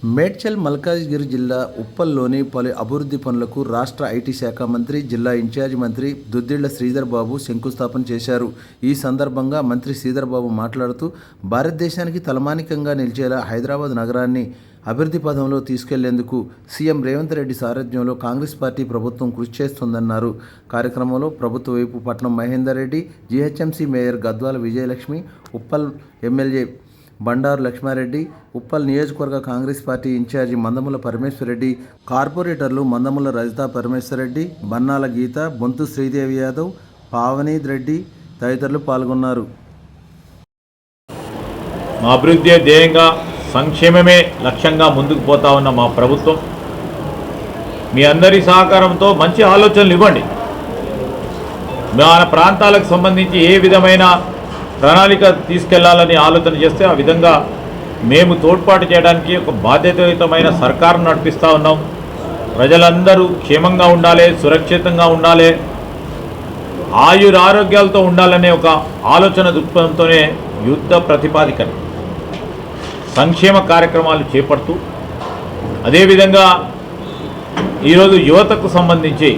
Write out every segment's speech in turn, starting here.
మేడ్చల్ మల్కాజ్గిరి జిల్లా ఉప్పల్లోని పలు అభివృద్ధి పనులకు రాష్ట్ర ఐటీ శాఖ మంత్రి జిల్లా ఇన్ఛార్జ్ మంత్రి దుద్దిళ్ళ శ్రీధర్ బాబు శంకుస్థాపన చేశారు. ఈ సందర్భంగా మంత్రి శ్రీధర్ బాబు మాట్లాడుతూ భారతదేశానికి తలమానికంగా నిలిచేలా హైదరాబాద్ నగరాన్ని అభివృద్ధి పదంలో తీసుకెళ్ళేందుకు సీఎం రేవంత్ రెడ్డి సారథ్యంలో కాంగ్రెస్ పార్టీ ప్రభుత్వం కృషి చేస్తుందన్నారు. కార్యక్రమంలో ప్రభుత్వ వైపు Patnam Mahender Reddy GHMC mayor Gadwal Vijayalakshmi Uppal MLA Bandaru Lakshma Reddy Uppal నియోజకవర్గ Congress party incharge Mandamula Parameshwar Reddy కార్పొరేటర్లు మందముల రజితా పరమేశ్వరరెడ్డి బన్నాల గీత బొంతు శ్రీదేవి యాదవ్ పావనీద్ రెడ్డి తదితరులు పాల్గొన్నారు. మా అభివృద్ధి ధ్యేయంగా సంక్షేమమే లక్ష్యంగా ముందుకు పోతా ఉన్న మా ప్రభుత్వం. మీ అందరి సహకారంతో మంచి ఆలోచనలు ఇవ్వండి. మన ప్రాంతాలకు సంబంధించి ఏ విధమైన ప్రణాళిక తీసుకెళ్ళాలని ఆలోచన చేస్తే ఆ విధంగా మేము తోడ్పాటు చేయడానికి ఒక బాధ్యతయుతమైన సర్కారం నడిపిస్తూ ఉన్నాం. ప్రజలందరూ క్షేమంగా ఉండాలి సురక్షితంగా ఉండాలి ఆయురారోగ్యాలతో ఉండాలనే ఒక ఆలోచన దృక్పథంతోనే యుద్ధ ప్రతిపాదికన సంక్షేమ కార్యక్రమాలు చేపడుతూ అదేవిధంగా ఈరోజు యువతకు సంబంధించి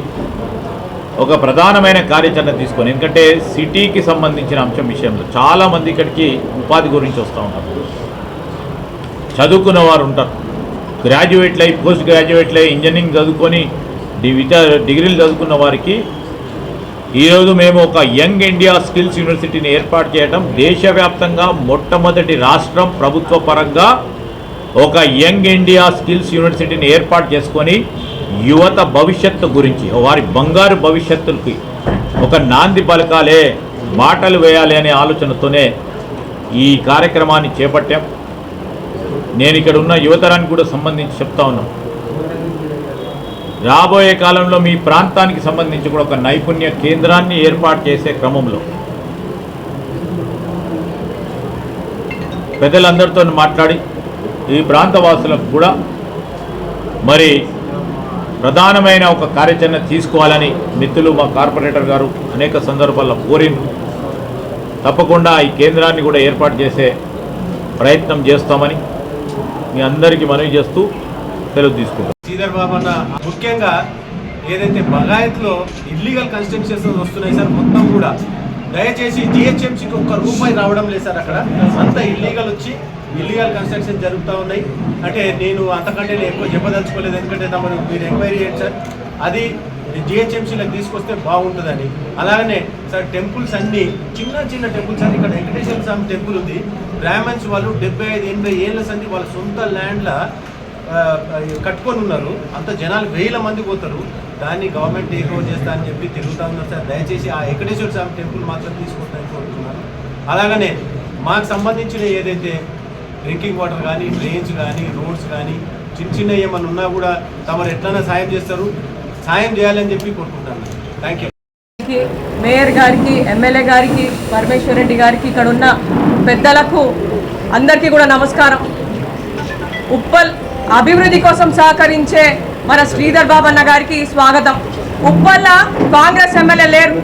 ఒక ప్రధానమైన కార్యాచరణ తీసుకొని ఎందుకంటే సిటీకి సంబంధించిన అంశం విషయంలో చాలామంది ఇక్కడికి ఉపాధి గురించి వస్తూ ఉంటారు చదువుకున్న వారు ఉంటారు. గ్రాడ్యుయేట్లు అయి పోస్ట్ గ్రాడ్యుయేట్లు అయి ఇంజనీరింగ్ చదువుకొని డిగ్రీలు చదువుకున్న వారికి ఈరోజు మేము ఒక యంగ్ ఇండియా స్కిల్స్ యూనివర్సిటీని ఏర్పాటు చేయడం దేశవ్యాప్తంగా మొట్టమొదటి రాష్ట్రం ప్రభుత్వ పరంగా ఒక యంగ్ ఇండియా స్కిల్స్ యూనివర్సిటీని ఏర్పాటు చేసుకొని యువత భవిష్యత్తు గురించి వారి బంగారు భవిష్యత్తులకి ఒక నాంది పలకాలే మాటలు వేయాలి అనే ఆలోచనతోనే ఈ కార్యక్రమాన్ని చేపట్టాం. నేను ఇక్కడ ఉన్న యువతరానికి కూడా సంబంధించి చెప్తా ఉన్నాం. రాబోయే కాలంలో మీ ప్రాంతానికి సంబంధించి కూడా ఒక నైపుణ్య కేంద్రాన్ని ఏర్పాటు చేసే క్రమంలో పెద్దలందరితో మాట్లాడి ఈ ప్రాంత వాసులకు కూడా మరి ప్రధానమైన ఒక కార్యాచరణ తీసుకోవాలని మిత్రులు మా కార్పొరేటర్ గారు అనేక సందర్భాల్లో కోరింది తప్పకుండా ఈ కేంద్రాన్ని కూడా ఏర్పాటు చేసే ప్రయత్నం చేస్తామని మీ అందరికీ మనవి చేస్తూ సెలవు తీసుకుంటాం శ్రీధర్ బాబు అన్న ముఖ్యంగా ఏదైతే బగాయత్లో ఇల్లీగల్ కన్స్ట్రక్షన్స్ వస్తున్నాయి సార్ మొత్తం కూడా. దయచేసి జిహెచ్ఎంసీకి ఒక్క రూపాయి రావడం లేదు సార్ అక్కడ. అంత ఇల్లీగల్ వచ్చి ఇల్లీగల్ కన్స్ట్రక్షన్ జరుగుతూ ఉన్నాయి. అంటే నేను అంతకంటే నేను ఎక్కువ చెప్పదలుచుకోలేదు. ఎందుకంటే తమను మీరు ఎంక్వైరీ చేయండి సార్. అది జిహెచ్ఎంసీలకు తీసుకొస్తే బాగుంటుందని. అలాగనే సార్ టెంపుల్స్ అన్ని చిన్న చిన్న టెంపుల్స్ అని ఇక్కడ వెంకటేశ్వర స్వామి టెంపుల్ ఉంది. బ్రాహ్మణ్స్ వాళ్ళు డెబ్బై ఐదు ఎనభై ఏళ్ళ సంది వాళ్ళ సొంత ల్యాండ్ల కట్టుకొని ఉన్నారు. అంత జనాలు వేల మంది పోతారు. దాన్ని గవర్నమెంట్ టేక్ ఓవర్ చేస్తా అని చెప్పి తిరుగుతా ఉన్నారు సార్. దయచేసి ఆ వెంకటేశ్వర స్వామి టెంపుల్ మాత్రం తీసుకుంటారని కోరుతున్నాను. అలాగనే మాకు సంబంధించిన ఏదైతే డ్రింకింగ్ వాటర్ కానీ డ్రైన్స్ కానీ రోడ్స్ కానీ చిన్న చిన్న ఏమైనా ఉన్నా కూడా తమరు ఎట్లైనా సాయం చేస్తారు సాయం చేయాలని చెప్పి కోరుకుంటాను థ్యాంక్ యూ మేయర్ గారికి ఎమ్మెల్యే గారికి పరమేశ్వర్ రెడ్డి గారికి ఇక్కడ ఉన్న పెద్దలకు అందరికీ కూడా నమస్కారం. ఉప్పల్ అభివృద్ధి కోసం సహకరించే మన శ్రీధర్ బాబన్న గారికి స్వాగతం. ఉప్పల్ల కాంగ్రెస్ ఎమ్మెల్యే లేరు.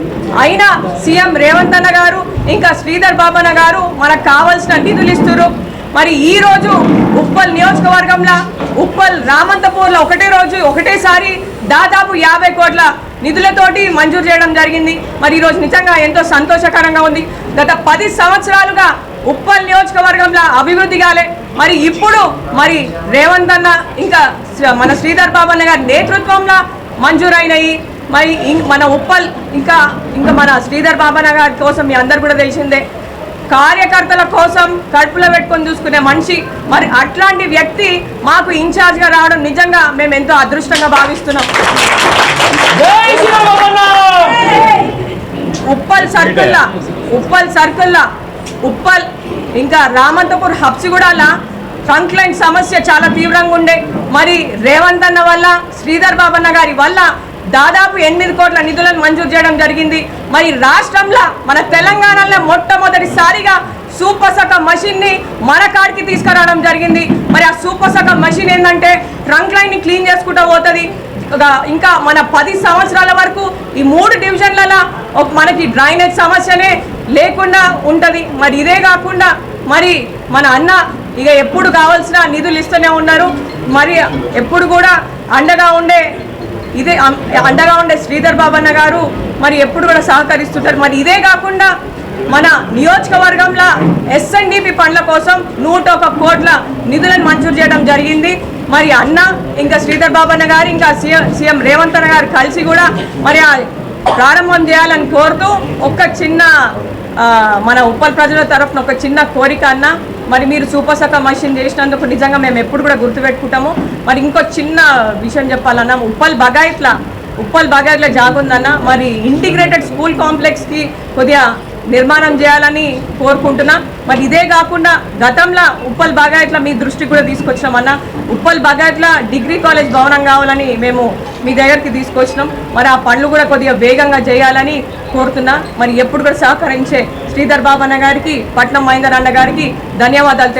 అయినా సీఎం రేవంత్ అన్న గారు ఇంకా శ్రీధర్ బాబన్న గారు మనకు కావాల్సిన నిధులు ఇస్తున్నారు. మరి ఈ రోజు ఉప్పల్ నియోజకవర్గంలో ఉప్పల్ రామంతపూర్లో ఒకటే రోజు ఒకటేసారి దాదాపు యాభై కోట్ల నిధులతోటి మంజూరు చేయడం జరిగింది. మరి ఈరోజు నిజంగా ఎంతో సంతోషకరంగా ఉంది. గత పది సంవత్సరాలుగా ఉప్పల్ నియోజకవర్గంలో అభివృద్ధి కాలే. మరి ఇప్పుడు మరి రేవంత్ అన్న ఇంకా మన శ్రీధర్ బాబు అన్న గారి నేతృత్వంలో మంజూరైనవి మరి ఇం- మన ఉప్పల్ ఇంకా ఇంకా మన శ్రీధర్ బాబన్న గారి కోసం మీ అందరు కూడా తెలిసిందే. కార్యకర్తల కోసం కడుపులో పెట్టుకొని చూసుకునే మనిషి. మరి అట్లాంటి వ్యక్తి మాకు ఇన్ఛార్జ్గా రావడం నిజంగా మేము ఎంతో అదృష్టంగా భావిస్తున్నాం. ఉప్పల్ సర్కిల్లా ఉప్పల్ సర్కిల్లా ఉప్పల్ ఇంకా రామంతపూర్ హబ్సిగూడల ట్రంక్ లైన్ సమస్య చాలా తీవ్రంగా ఉండే. మరి రేవంత్ అన్న వల్ల శ్రీధర్ బాబన్న గారి వల్ల దాదాపు ఎనిమిది కోట్ల నిధులను మంజూరు చేయడం జరిగింది. మరి రాష్ట్రంలో మన తెలంగాణలో మొట్టమొదటిసారిగా సూపర్ సక మషిన్ని మన కాడికి తీసుకురావడం జరిగింది. మరి ఆ సూపర్ సక మషిన్ ఏంటంటే ట్రంక్ లైన్ని క్లీన్ చేసుకుంటూ పోతుంది. ఒక- ఇంకా మన పది సంవత్సరాల వరకు ఈ మూడు డివిజన్లలో మనకి డ్రైనేజ్ సమస్యనే లేకుండా ఉంటుంది. మరి ఇదే కాకుండా మరి మన అన్న ఇక ఎప్పుడు కావాల్సిన నిధులు ఇస్తూనే ఉన్నారు. మరి ఎప్పుడు కూడా అండగా ఉండే ఇదే అం- అండగా ఉండే శ్రీధర్ బాబన్న గారు మరి ఎప్పుడు కూడా సహకరిస్తుంటారు. మరి ఇదే కాకుండా మన నియోజకవర్గంలో ఎస్ఎన్డిపి పనుల కోసం నూట ఒక కోట్ల నిధులను మంజూరు చేయడం జరిగింది. మరి అన్న ఇంకా శ్రీధర్ బాబన్న గారు ఇంకా సీఎం సీఎం రేవంత్ అన్న గారు కలిసి కూడా మరి ఆ ప్రారంభం చేయాలని కోరుతూ ఒక చిన్న మన ఉప్పల్ ప్రజల తరఫున ఒక చిన్న కోరిక అన్న మరి మీరు సూపర్ సక్క మషిన్ చేసినందుకు నిజంగా మేము ఎప్పుడు కూడా గుర్తుపెట్టుకుంటాము. మరి ఇంకో చిన్న విషయం చెప్పాలన్నా ఉప్పల్ బగాయిట్ల ఉప్పల్ బగాయిట్ల జాగుందన్న మరి ఇంటిగ్రేటెడ్ స్కూల్ కాంప్లెక్స్కి కొద్దిగా నిర్మాణం చేయాలని కోరుకుంటున్నా. మరి ఇదే కాకుండా గతంలో ఉప్పల్ బాగాయట్ల మీ దృష్టికి కూడా తీసుకొచ్చినామన్న ఉప్పల్ బాగాయట్ల డిగ్రీ కాలేజ్ భవనం కావాలని మేము మీ దగ్గరికి తీసుకొచ్చినాం. మరి ఆ పనులు కూడా కొద్దిగా వేగంగా చేయాలని కోరుతున్నా. మరి ఎప్పుడు కూడా సహకరించే శ్రీధర్ బాబు అన్న గారికి పట్నం మహేందర్ అన్న గారికి ధన్యవాదాలు